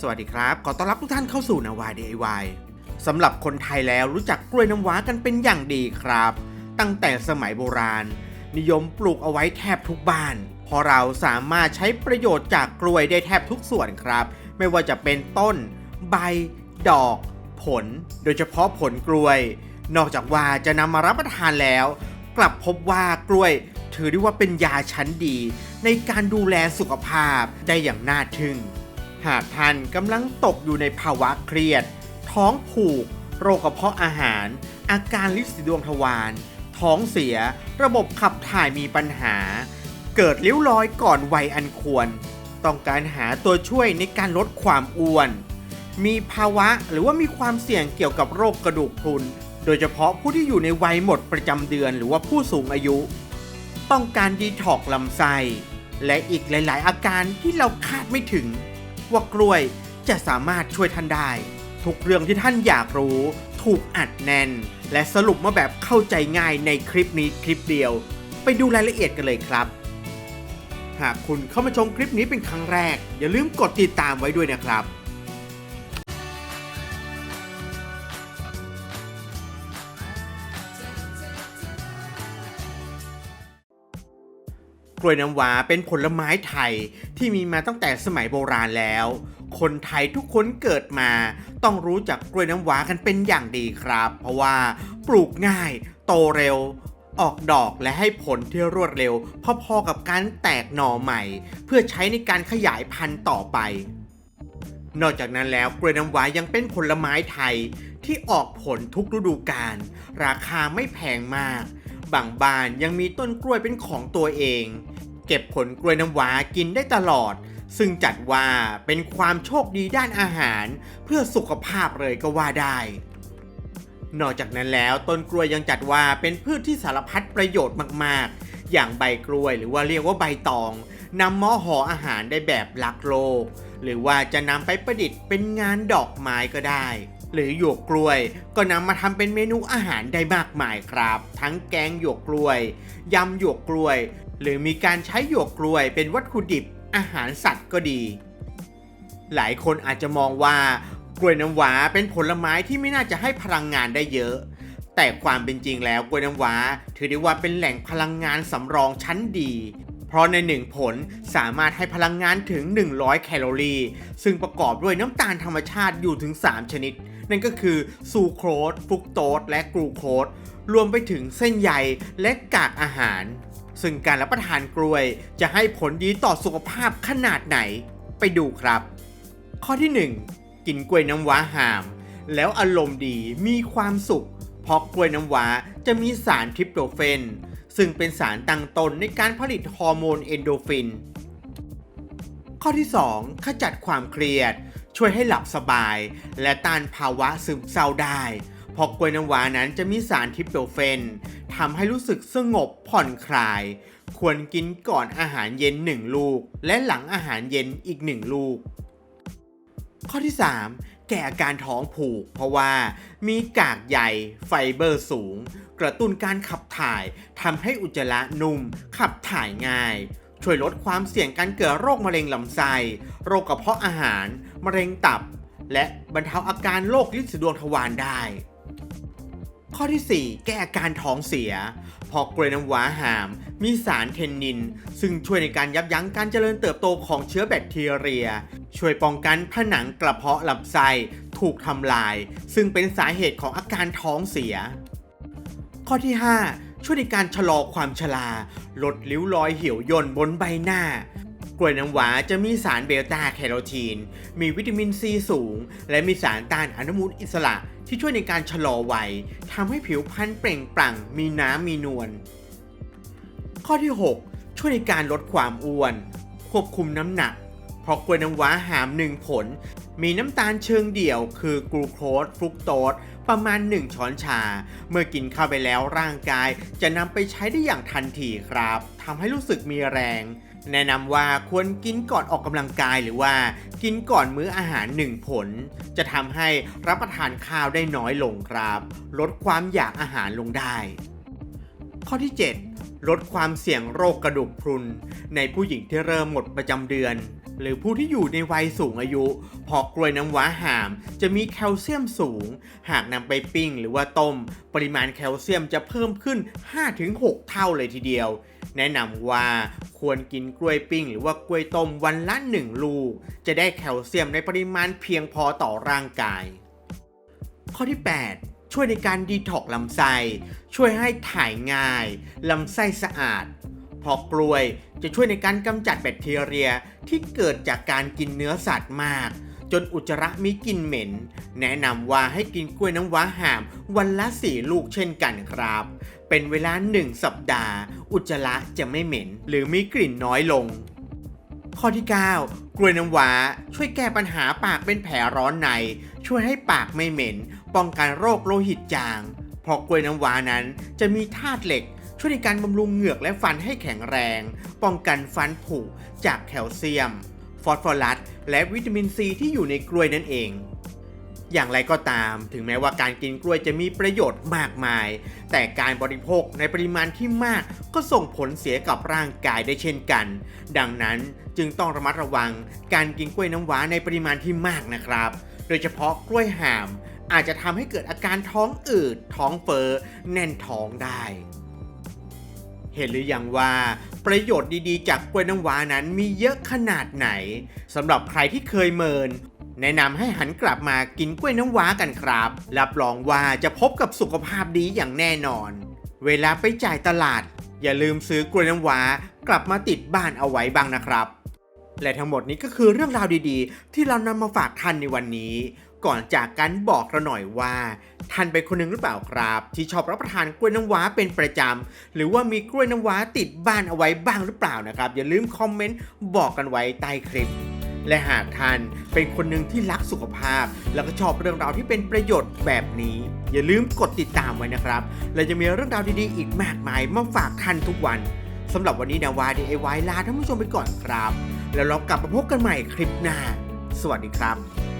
สวัสดีครับ ขอต้อนรับทุกท่านเข้าสู่นาวา DIY สำหรับคนไทยแล้วรู้จักกล้วยน้ำว้ากันเป็นอย่างดีครับ ตั้งแต่สมัยโบราณ นิยมปลูกเอาไว้แทบทุกบ้าน เพราะเราสามารถใช้ประโยชน์จากกล้วยได้แทบทุกส่วนครับ ไม่ว่าจะเป็นต้น ใบ ดอก ผล โดยเฉพาะผลกล้วย นอกจากว่าจะนำมารับประทานแล้ว กลับพบว่ากล้วยถือได้ว่าเป็นยาชั้นดี ในการดูแลสุขภาพได้อย่างน่าทึ่ง หากท่านกำลังตกอยู่ในภาวะเครียด ท้องผูก โรคกระเพาะอาหาร อาการลินสีดวงทวาร ท้องเสีย ระบบขับถ่ายมีปัญหา เกิดริ้วรอยก่อนวัยอันควร ต้องการหาตัวช่วยในการลดความอ้วน มีภาวะหรือว่ามีความเสี่ยงเกี่ยวกับโรคกระดูกพรุน โดยเฉพาะผู้ที่อยู่ในวัยหมดประจำเดือนหรือว่าผู้สูงอายุ ต้องการดีท็อกซ์ลำไส้และอีกหลาย ๆ อาการที่เราคาดไม่ถึง ว่ากล้วยจะสามารถช่วยท่านได้ ทุกเรื่องที่ท่านอยากรู้ ถูกอัดแน่น และสรุปมาแบบเข้าใจง่ายในคลิปนี้คลิปเดียว ไปดูรายละเอียดกันเลยครับ หากคุณเข้ามาชมคลิปนี้เป็นครั้งแรก อย่าลืมกดติดตามไว้ด้วยนะครับ ล้วยน้ำว้าเป็นผลไม้ไทยที่มีมาตั้งแต่สมัยโบราณแล้ว คนไทยทุกคนเกิดมา ต้องรู้จักกล้วยน้ำว้ากันเป็นอย่างดีครับ เพราะว่าปลูกง่าย โตเร็ว ออกดอกและให้ผลที่รวดเร็ว พอๆกับการแตกหน่อใหม่ เพื่อใช้ในการขยายพันธุ์ต่อไป นอกจากนั้นแล้วกล้วยน้ำว้ายังเป็นผลไม้ไทยที่ออกผลทุกฤดูกาลราคาไม่แพงมากบางบ้านยังมีต้นกล้วยเป็นของตัวเอง เก็บผลกล้วยน้ำว้ากินได้ตลอด ซึ่งจัดว่าเป็นความโชคดีด้านอาหาร เพื่อสุขภาพเลยก็ว่าได้ นอกจากนั้นแล้วต้นกล้วยยังจัดว่าเป็นพืชที่สารพัดประโยชน์มากๆ อย่างใบกล้วยหรือว่าเรียกว่าใบตองนำม้อห่ออาหารได้แบบรักโลก หรือว่าจะนำไปประดิษฐ์เป็นงานดอกไม้ก็ได้ หรือหยวกกล้วยก็นำมาทำเป็นเมนูอาหารได้มากมายครับ ทั้งแกงหยวกกล้วยยำหยวกกล้วย หรือมีการใช้หยวกกล้วยเป็นวัตถุดิบอาหารสัตว์ก็ดี หลายคนอาจจะมองว่ากล้วยน้ำว้าเป็นผลไม้ที่ไม่น่าจะให้พลังงานได้เยอะ แต่ความเป็นจริงแล้วกล้วยน้ำว้า ถือได้ว่าเป็นแหล่งพลังงานสำรองชั้นดี เพราะในหนึ่งผลสามารถให้พลังงานถึง 100 แคลอรี่ ซึ่งประกอบด้วยน้ำตาลธรรมชาติอยู่ถึง 3 ชนิด นั่นก็คือซูโครสฟรุกโตสและกลูโคสรวมไปถึงเส้นใยและกากอาหาร ซึ่งการรับประทานกล้วยจะให้ผลดีต่อสุขภาพขนาดไหนไปดูครับ ข้อที่ 1 กินกล้วยน้ำว้าหาม แล้วอารมณ์ดีมีความสุข เพราะกล้วยน้ำว้าจะมีสารทริปโตเฟน ซึ่งเป็นสารตั้งต้นในการผลิตฮอร์โมนเอนโดฟิน ข้อที่ 2 ขจัดความเครียด ช่วยให้หลับสบาย และต้านภาวะซึมเศร้าได้ เพราะกล้วยน้ำว้านั้นจะมีสารทิปโตเฟนทำให้รู้สึกสงบผ่อนคลาย ควรกินก่อนอาหารเย็น 1 ลูก และหลังอาหารเย็นอีก 1 ลูก ข้อที่ 3 แก้อาการท้องผูก เพราะว่ามีกากใยไฟเบอร์สูง กระตุ้นการขับถ่ายทำให้อุจจาระนุ่ม ขับถ่ายง่ายช่วยลดความเสี่ยงการเกิดโรคมะเร็งลำไส้ โรคกระเพาะอาหาร มะเร็งตับ และบรรเทาอาการโรคลิ้นสีดวงทวารได้ ข้อที่ 4 แก้อาการท้องเสียเพราะกล้วยน้ำว้าหาม มีสารเทนนิน ซึ่งช่วยในการยับยั้งการเจริญเติบโตของเชื้อแบคทีเรีย ช่วยป้องกันผนังกระเพาะลำไส้ถูกทำลาย ซึ่งเป็นสาเหตุของอาการท้องเสีย ข้อที่ 5 ช่วยในการชะลอความชราลดริ้วรอยเหี่ยวย่นบนใบหน้า กล้วยน้ำว้าจะมีสารเบต้าแคโรทีน มีวิตามินซีสูง และมีสารต้านอนุมูลอิสระที่ช่วยในการชะลอวัยทำให้ผิวพรรณเปล่งปลั่ง มีน้ำมีนวล ข้อที่ 6 ช่วยในการลดความอ้วน ควบคุมน้ำหนัก เพราะกล้วยน้ำว้าหามหนึ่งผล มีน้ำตาลเชิงเดี่ยว คือกลูโคสฟรุกโตสประมาณ 1 ช้อนชา เมื่อกินเข้าไปแล้วร่างกายจะนำไปใช้ได้อย่างทันทีครับทำให้รู้สึกมีแรง แนะนำว่าควรกินก่อนออกกำลังกายหรือว่ากินก่อนมื้ออาหารหนึ่งผล จะทำให้รับประทานข้าวได้น้อยลงครับ ลดความอยากอาหารลงได้ ข้อที่ 7 ลดความเสี่ยงโรคกระดูกพรุน ในผู้หญิงที่เริ่มหมดประจำเดือน หรือผู้ที่อยู่ในวัยสูงอายุเพราะกล้วยน้ำว้าหาม จะมีแคลเซียมสูง หากนำไปปิ้งหรือว่าต้ม ปริมาณแคลเซียมจะเพิ่มขึ้น 5-6 เท่าเลยทีเดียว แนะนำว่าควรกินกล้วยปิ้ง หรือว่ากล้วยต้มวันละ 1 ลูก จะได้แคลเซียมในปริมาณเพียงพอต่อร่างกาย ข้อที่ 8ช่วยในการดีท็อกลำไส้ ช่วยให้ถ่ายง่าย ลำไส้สะอาด เพราะกล้วยจะช่วยในการกำจัดแบคทีเรียที่เกิดจากการกินเนื้อสัตว์มาก จนอุจจาระมีกลิ่นเหม็น แนะนำว่าให้กินกล้วยน้ำว้าห่าม วันละ4ลูกเช่นกันครับ เป็นเวลา1สัปดาห์ อุจจาระจะไม่เหม็น หรือมีกลิ่นน้อยลง ข้อที่ 9 กล้วยน้ำว้าช่วยแก้ปัญหาปากเป็นแผลร้อนใน ช่วยให้ปากไม่เหม็น ป้องกันโรคโลหิตจางเพราะกล้วยน้ำว้านั้นจะมีธาตุเหล็ก ช่วยในการบำรุงเหงือกและฟันให้แข็งแรง ป้องกันฟันผุจากแคลเซียม ฟอสฟอรัส และวิตามินซีที่อยู่ในกล้วยนั่นเอง อย่างไรก็ตาม ถึงแม้ว่าการกินกล้วยจะมีประโยชน์มากมาย แต่การบริโภคในปริมาณที่มากก็ส่งผลเสียกับร่างกายได้เช่นกัน ดังนั้นจึงต้องระมัดระวังการกินกล้วยน้ำว้าในปริมาณที่มากนะครับ โดยเฉพาะกล้วยห่ามอาจจะทำให้เกิดอาการท้องอืด ท้องเฟ้อแน่นท้องได้ เห็นหรือยังว่าประโยชน์ดีๆ จากกล้วยน้ำว้านั้นมีเยอะขนาดไหนสำหรับใครที่เคยเมิน แนะนำให้หันกลับมากินกล้วยน้ำว้ากันครับ รับรองว่าจะพบกับสุขภาพดีอย่างแน่นอน เวลาไปจ่ายตลาด อย่าลืมซื้อกล้วยน้ำว้ากลับมาติดบ้านเอาไว้บ้างนะครับ และทั้งหมดนี้ก็คือเรื่องราวดีๆ ที่เรานำมาฝากท่านในวันนี้ ก่อนจากกันบอกเราหน่อยว่าท่านเป็นคนหนึ่งหรือเปล่าครับ ที่ชอบรับประทานกล้วยน้ำว้าเป็นประจำหรือว่ามีกล้วยน้ำว้าติดบ้านเอาไว้บ้างหรือเปล่านะครับ อย่าลืมคอมเมนต์บอกกันไว้ใต้คลิป และหากท่านเป็นคนหนึ่งที่รักสุขภาพ แล้วก็ชอบเรื่องราวที่เป็นประโยชน์แบบนี้ อย่าลืมกดติดตามไว้นะครับและจะมีเรื่องราวดีๆอีกมากมายมาฝากท่านทุกวันสำหรับวันนี้นาวา DIY ลาท่านผู้ชมไปก่อนครับ แล้วเรากลับมาพบกันใหม่คลิปหน้า สวัสดีครับ